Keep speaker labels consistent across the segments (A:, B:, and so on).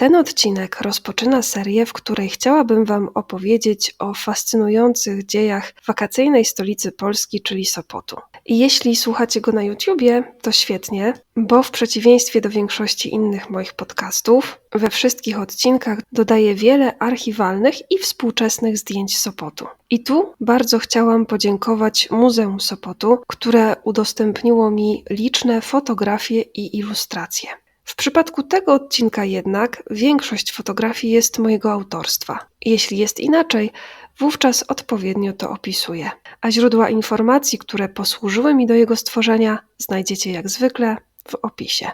A: Ten odcinek rozpoczyna serię, w której chciałabym Wam opowiedzieć o fascynujących dziejach wakacyjnej stolicy Polski, czyli Sopotu. I jeśli słuchacie go na YouTubie, to świetnie, bo w przeciwieństwie do większości innych moich podcastów, we wszystkich odcinkach dodaję wiele archiwalnych i współczesnych zdjęć Sopotu. I tu bardzo chciałam podziękować Muzeum Sopotu, które udostępniło mi liczne fotografie i ilustracje. W przypadku tego odcinka jednak większość fotografii jest mojego autorstwa. Jeśli jest inaczej, wówczas odpowiednio to opisuję. A źródła informacji, które posłużyły mi do jego stworzenia, znajdziecie jak zwykle w opisie.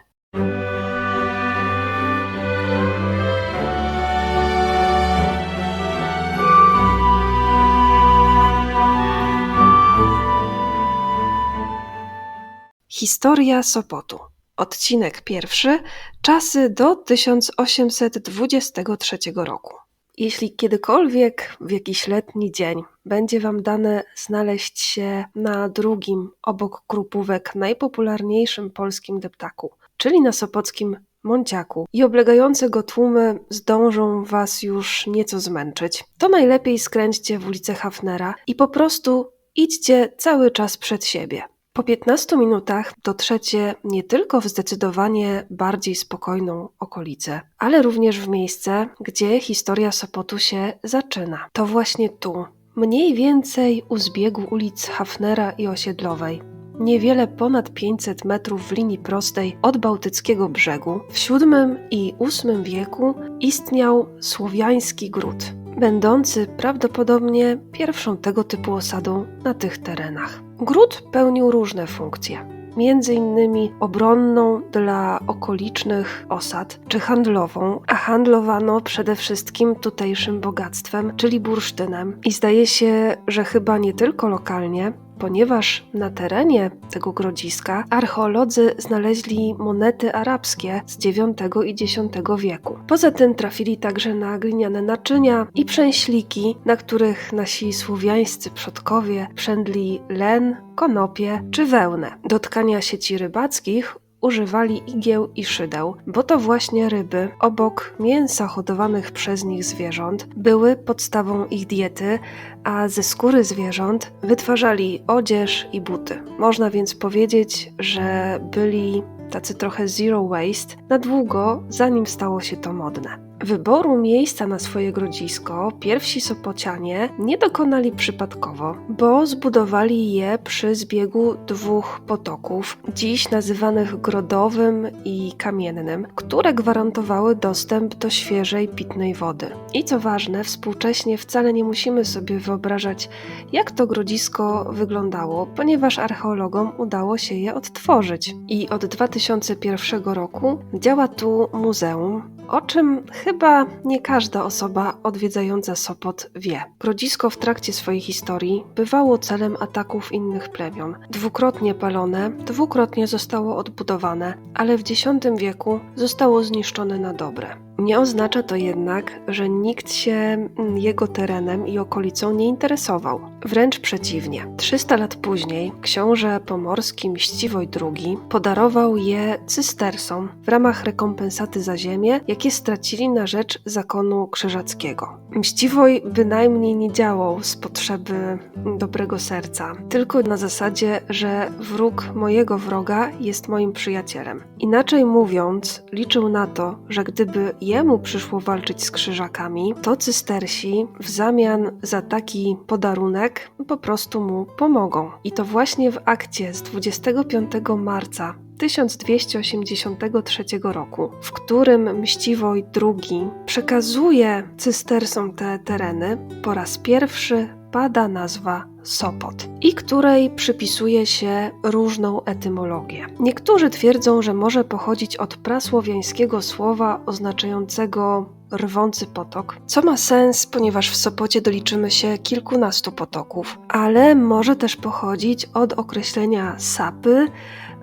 A: Historia Sopotu. Odcinek pierwszy. Czasy do 1823 roku. Jeśli kiedykolwiek w jakiś letni dzień będzie Wam dane znaleźć się na drugim obok Krupówek najpopularniejszym polskim deptaku, czyli na sopockim Monciaku i oblegające go tłumy zdążą Was już nieco zmęczyć, to najlepiej skręćcie w ulicę Hafnera i po prostu idźcie cały czas przed siebie. Po 15 minutach dotrzecie nie tylko w zdecydowanie bardziej spokojną okolicę, ale również w miejsce, gdzie historia Sopotu się zaczyna. To właśnie tu, mniej więcej u zbiegu ulic Hafnera i Osiedlowej, niewiele ponad 500 metrów w linii prostej od Bałtyckiego brzegu, w VII i VIII wieku istniał słowiański gród, będący prawdopodobnie pierwszą tego typu osadą na tych terenach. Gród pełnił różne funkcje, między innymi obronną dla okolicznych osad, czy handlową, a handlowano przede wszystkim tutejszym bogactwem, czyli bursztynem. I zdaje się, że chyba nie tylko lokalnie, ponieważ na terenie tego grodziska archeolodzy znaleźli monety arabskie z IX i X wieku. Poza tym trafili także na gliniane naczynia i przęśliki, na których nasi słowiańscy przodkowie przędli len, konopie czy wełnę. Do tkania sieci rybackich używali igieł i szydeł, bo to właśnie ryby, obok mięsa hodowanych przez nich zwierząt, były podstawą ich diety, a ze skóry zwierząt wytwarzali odzież i buty. Można więc powiedzieć, że byli tacy trochę zero waste na długo, zanim stało się to modne. Wyboru miejsca na swoje grodzisko pierwsi Sopocianie nie dokonali przypadkowo, bo zbudowali je przy zbiegu dwóch potoków, dziś nazywanych Grodowym i Kamiennym, które gwarantowały dostęp do świeżej pitnej wody. I co ważne, współcześnie wcale nie musimy sobie wyobrażać, jak to grodzisko wyglądało, ponieważ archeologom udało się je odtworzyć. I od 2001 roku działa tu muzeum, o czym chyba nie każda osoba odwiedzająca Sopot wie. Grodzisko w trakcie swojej historii bywało celem ataków innych plemion. Dwukrotnie palone, dwukrotnie zostało odbudowane, ale w X wieku zostało zniszczone na dobre. Nie oznacza to jednak, że nikt się mm, jego terenem i okolicą nie interesował. Wręcz przeciwnie. 300 lat później książę pomorski Mściwoj II podarował je cystersom w ramach rekompensaty za ziemię, jakie stracili na rzecz zakonu krzyżackiego. Mściwoj bynajmniej nie działał z potrzeby dobrego serca, tylko na zasadzie, że wróg mojego wroga jest moim przyjacielem. Inaczej mówiąc, liczył na to, że gdyby jemu przyszło walczyć z krzyżakami, to cystersi w zamian za taki podarunek po prostu mu pomogą. I to właśnie w akcie z 25 marca 1283 roku, w którym Mściwoj II przekazuje cystersom te tereny, po raz pierwszy pada nazwa Sopot i której przypisuje się różną etymologię. Niektórzy twierdzą, że może pochodzić od prasłowiańskiego słowa oznaczającego rwący potok, co ma sens, ponieważ w Sopocie doliczymy się kilkunastu potoków, ale może też pochodzić od określenia sapy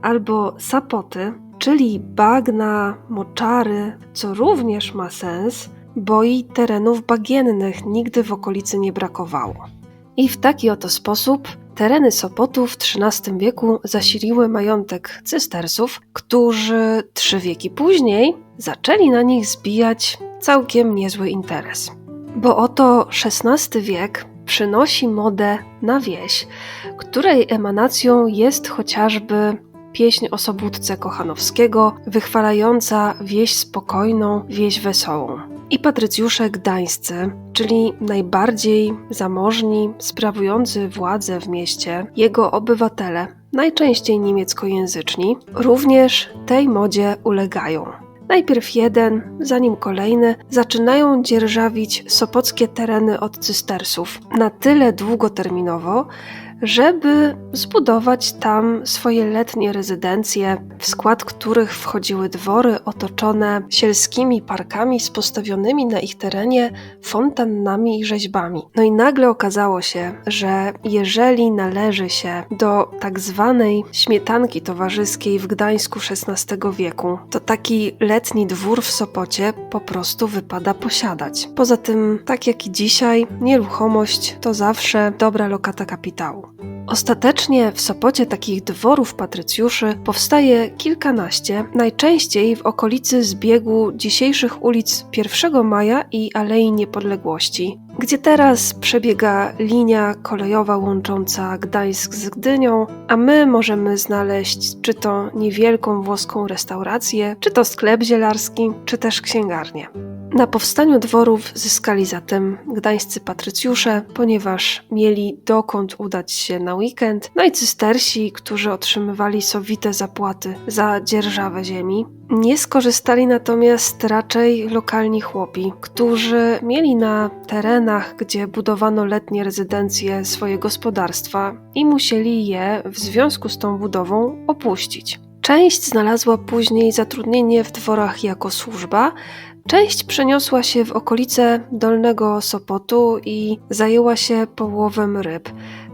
A: albo sapoty, czyli bagna, moczary, co również ma sens, bo i terenów bagiennych nigdy w okolicy nie brakowało. I w taki oto sposób Tereny Sopotu w XIII wieku zasiliły majątek cystersów, którzy trzy wieki później zaczęli na nich zbijać całkiem niezły interes. Bo oto XVI wiek przynosi modę na wieś, której emanacją jest chociażby pieśń o Sobótce Kochanowskiego, wychwalająca wieś spokojną, wieś wesołą. I patrycjusze gdańscy, czyli najbardziej zamożni, sprawujący władzę w mieście, jego obywatele, najczęściej niemieckojęzyczni, również tej modzie ulegają. Najpierw jeden, zanim kolejny, zaczynają dzierżawić sopockie tereny od cystersów na tyle długoterminowo, żeby zbudować tam swoje letnie rezydencje, w skład których wchodziły dwory otoczone sielskimi parkami z postawionymi na ich terenie fontannami i rzeźbami. No i nagle okazało się, że jeżeli należy się do tak zwanej śmietanki towarzyskiej w Gdańsku XVI wieku, to taki letni dwór w Sopocie po prostu wypada posiadać. Poza tym, tak jak i dzisiaj, nieruchomość to zawsze dobra lokata kapitału. Ostatecznie w Sopocie takich dworów patrycjuszy powstaje kilkanaście, najczęściej w okolicy zbiegu dzisiejszych ulic 1 Maja i Alei Niepodległości, gdzie teraz przebiega linia kolejowa łącząca Gdańsk z Gdynią, a my możemy znaleźć czy to niewielką włoską restaurację, czy to sklep zielarski, czy też księgarnię. Na powstaniu dworów zyskali zatem gdańscy patrycjusze, ponieważ mieli dokąd udać się na weekend, no i cystersi, którzy otrzymywali sowite zapłaty za dzierżawę ziemi. Nie skorzystali natomiast raczej lokalni chłopi, którzy mieli na terenach, gdzie budowano letnie rezydencje, swoje gospodarstwa i musieli je w związku z tą budową opuścić. Część znalazła później zatrudnienie w dworach jako służba, Część przeniosła się w okolice Dolnego Sopotu i zajęła się połowem ryb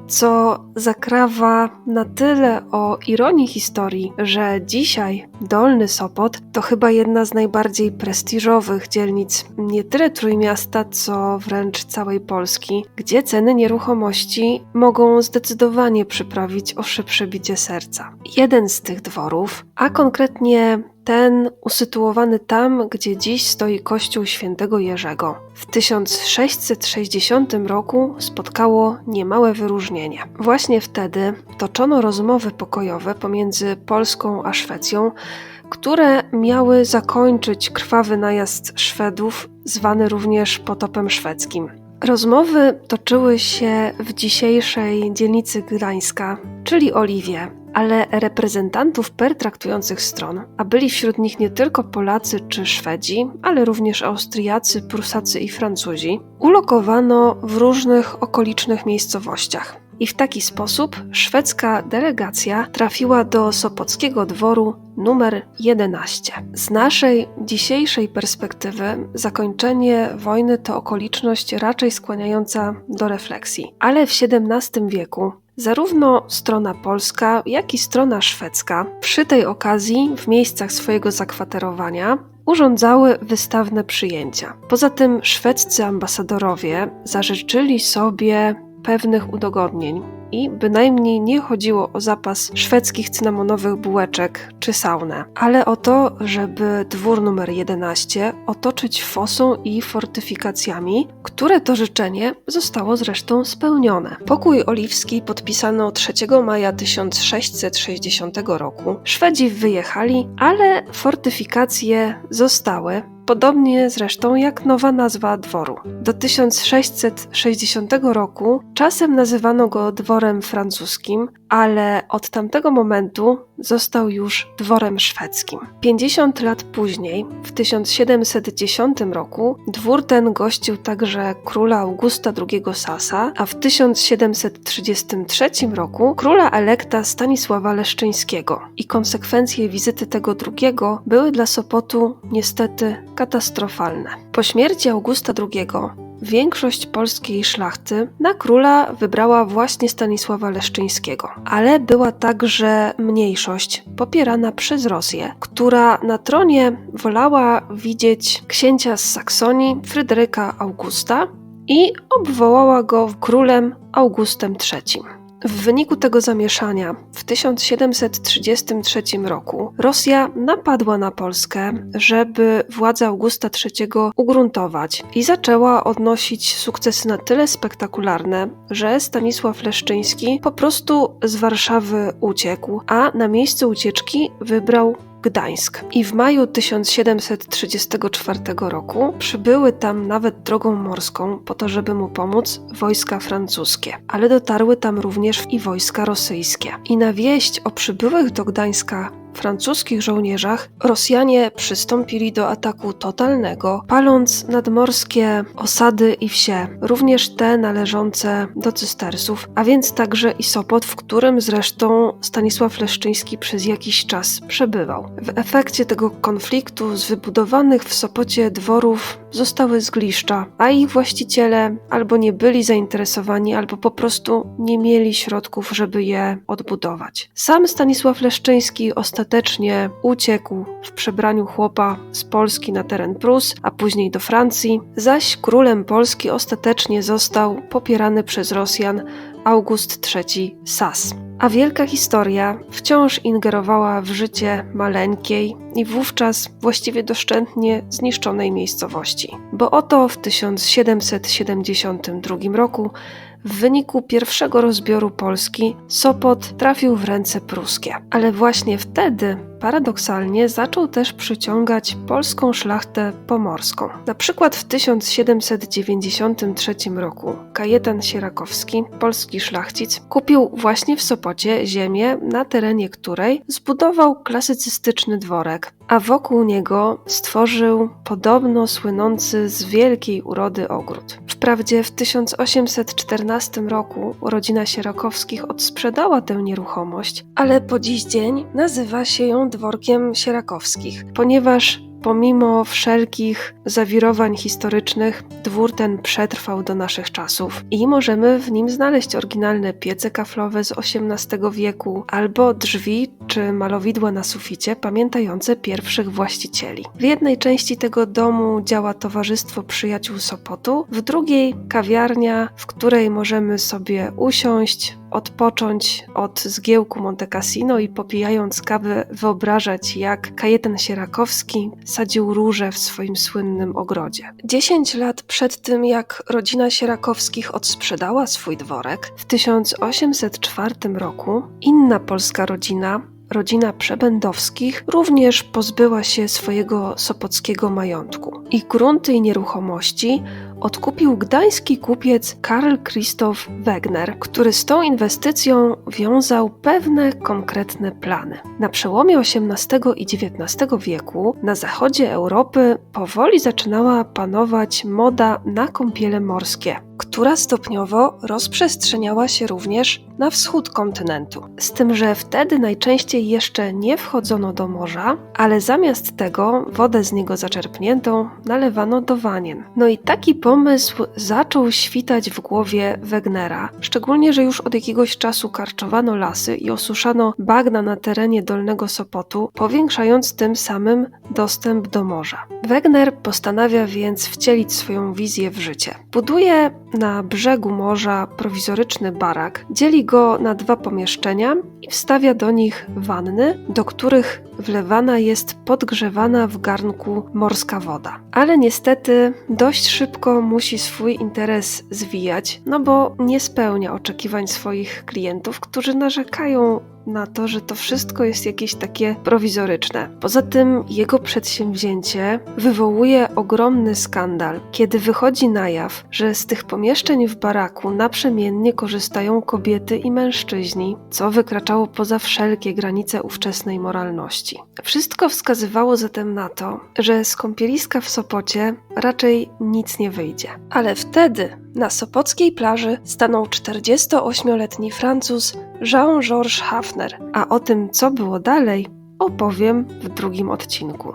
A: co zakrawa na tyle o ironii historii, że dzisiaj Dolny Sopot to chyba jedna z najbardziej prestiżowych dzielnic nie tyle Trójmiasta, co wręcz całej Polski, gdzie ceny nieruchomości mogą zdecydowanie przyprawić o szybsze bicie serca. Jeden z tych dworów, a konkretnie ten usytuowany tam, gdzie dziś stoi kościół świętego Jerzego. W 1660 roku spotkało niemałe wyróżnienie. Właśnie wtedy toczono rozmowy pokojowe pomiędzy Polską a Szwecją, które miały zakończyć krwawy najazd Szwedów, zwany również potopem szwedzkim. Rozmowy toczyły się w dzisiejszej dzielnicy Gdańska, czyli Oliwie, ale reprezentantów pertraktujących stron, a byli wśród nich nie tylko Polacy czy Szwedzi, ale również Austriacy, Prusacy i Francuzi, ulokowano w różnych okolicznych miejscowościach. I w taki sposób szwedzka delegacja trafiła do Sopockiego dworu numer 11. Z naszej dzisiejszej perspektywy zakończenie wojny to okoliczność raczej skłaniająca do refleksji. Ale w XVII wieku Zarówno strona polska, jak i strona szwedzka przy tej okazji w miejscach swojego zakwaterowania urządzały wystawne przyjęcia. Poza tym szwedzcy ambasadorowie zażyczyli sobie pewnych udogodnień i bynajmniej nie chodziło o zapas szwedzkich cynamonowych bułeczek czy saunę, ale o to, żeby dwór numer 11 otoczyć fosą i fortyfikacjami, które to życzenie zostało zresztą spełnione. Pokój oliwski podpisano 3 maja 1660 roku. Szwedzi wyjechali, ale fortyfikacje zostały podobnie zresztą jak nowa nazwa dworu. Do 1660 roku czasem nazywano go dworem francuskim, ale od tamtego momentu został już dworem szwedzkim. 50 lat później, w 1710 roku, dwór ten gościł także króla Augusta II Sasa, a w 1733 roku króla elekta Stanisława Leszczyńskiego. I konsekwencje wizyty tego drugiego były dla Sopotu niestety katastrofalne. Po śmierci Augusta II Większość polskiej szlachty na króla wybrała właśnie Stanisława Leszczyńskiego, ale była także mniejszość popierana przez Rosję, która na tronie wolała widzieć księcia z Saksonii Fryderyka Augusta i obwołała go królem Augustem III. W wyniku tego zamieszania w 1733 roku Rosja napadła na Polskę, żeby władze Augusta III ugruntować i zaczęła odnosić sukcesy na tyle spektakularne, że Stanisław Leszczyński po prostu z Warszawy uciekł, a na miejsce ucieczki wybrał Gdańsk. I w maju 1734 roku przybyły tam nawet drogą morską po to, żeby mu pomóc wojska francuskie, ale dotarły tam również i wojska rosyjskie. I na wieść o przybyłych do Gdańska francuskich żołnierzach Rosjanie przystąpili do ataku totalnego, paląc nadmorskie osady i wsie, również te należące do cystersów, a więc także i Sopot, w którym zresztą Stanisław Leszczyński przez jakiś czas przebywał. W efekcie tego konfliktu z wybudowanych w Sopocie dworów zostały zgliszcza, a ich właściciele albo nie byli zainteresowani, albo po prostu nie mieli środków, żeby je odbudować. Sam Stanisław Leszczyński ostatecznie uciekł w przebraniu chłopa z Polski na teren Prus, a później do Francji, zaś królem Polski ostatecznie został popierany przez Rosjan August III Sas. A wielka historia wciąż ingerowała w życie maleńkiej i wówczas właściwie doszczętnie zniszczonej miejscowości. Bo oto w 1772 roku w wyniku pierwszego rozbioru Polski Sopot trafił w ręce pruskie. Ale właśnie wtedy paradoksalnie zaczął też przyciągać polską szlachtę pomorską. Na przykład w 1793 roku Kajetan Sierakowski, polski szlachcic, kupił właśnie w Sopocie ziemię, na terenie której zbudował klasycystyczny dworek, a wokół niego stworzył podobno słynący z wielkiej urody ogród. Wprawdzie w 1814 roku rodzina Sierakowskich odsprzedała tę nieruchomość, ale po dziś dzień nazywa się ją dworkiem Sierakowskich, ponieważ Pomimo wszelkich zawirowań historycznych, dwór ten przetrwał do naszych czasów i możemy w nim znaleźć oryginalne piece kaflowe z XVIII wieku albo drzwi czy malowidła na suficie pamiętające pierwszych właścicieli. W jednej części tego domu działa Towarzystwo Przyjaciół Sopotu, w drugiej kawiarnia, w której możemy sobie usiąść, odpocząć od zgiełku Monte Cassino i popijając kawę wyobrażać, jak Kajetan Sierakowski sadził róże w swoim słynnym ogrodzie. Dziesięć lat przed tym, jak rodzina Sierakowskich odsprzedała swój dworek, w 1804 roku inna polska rodzina rodzina Przebędowskich również pozbyła się swojego sopockiego majątku. Ich grunty i nieruchomości odkupił gdański kupiec Karl Christoph Wegner, który z tą inwestycją wiązał pewne konkretne plany. Na przełomie XVIII i XIX wieku na zachodzie Europy powoli zaczynała panować moda na kąpiele morskie, która stopniowo rozprzestrzeniała się również na wschód kontynentu. Z tym, że wtedy najczęściej jeszcze nie wchodzono do morza, ale zamiast tego wodę z niego zaczerpniętą nalewano do wanien. No i taki pomysł zaczął świtać w głowie Wegnera, szczególnie, że już od jakiegoś czasu karczowano lasy i osuszano bagna na terenie Dolnego Sopotu, powiększając tym samym dostęp do morza. Wegner postanawia więc wcielić swoją wizję w życie. Buduje na brzegu morza prowizoryczny barak, dzieli go na dwa pomieszczenia i wstawia do nich wanny, do których wlewana jest podgrzewana w garnku morska woda. Ale niestety dość szybko musi swój interes zwijać, no bo nie spełnia oczekiwań swoich klientów, którzy narzekają na to, że to wszystko jest jakieś takie prowizoryczne. Poza tym jego przedsięwzięcie wywołuje ogromny skandal, kiedy wychodzi na jaw, że z tych pomieszczeń w baraku naprzemiennie korzystają kobiety i mężczyźni, co wykraczało poza wszelkie granice ówczesnej moralności. Wszystko wskazywało zatem na to, że z kąpieliska w Sopocie raczej nic nie wyjdzie. Ale wtedy na sopockiej plaży stanął 48-letni Francuz Jean-Georges Hafner, a o tym, co było dalej, opowiem w drugim odcinku.